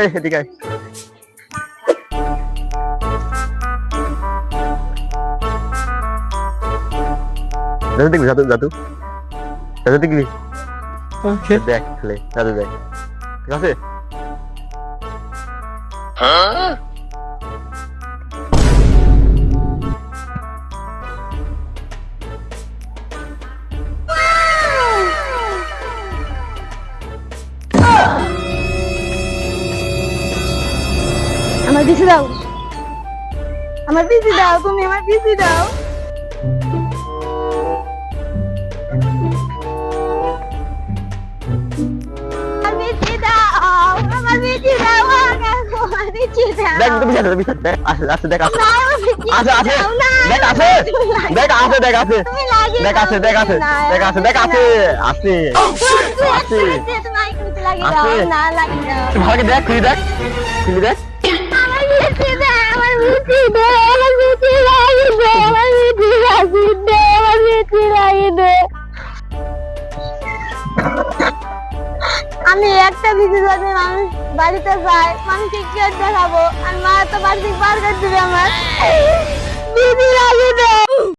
এই এদিকে। দাদু দেখবি দাদু দাদু? দাদু দেখবি? দেখ খেলে দাদু দেখ। ঠিক আছে? আমার আমার পিছু দাও আমার পিছু দাও। তুমি আমার পিছু দাও দেখ খুলি দেখ খুলি দেখ। আমি একটা বিজু যদি মানুষ বাড়িতে যাই, মানুষকে কি দেখাবো? আর মা তো বাড়িতে বার করে দিবে আমার।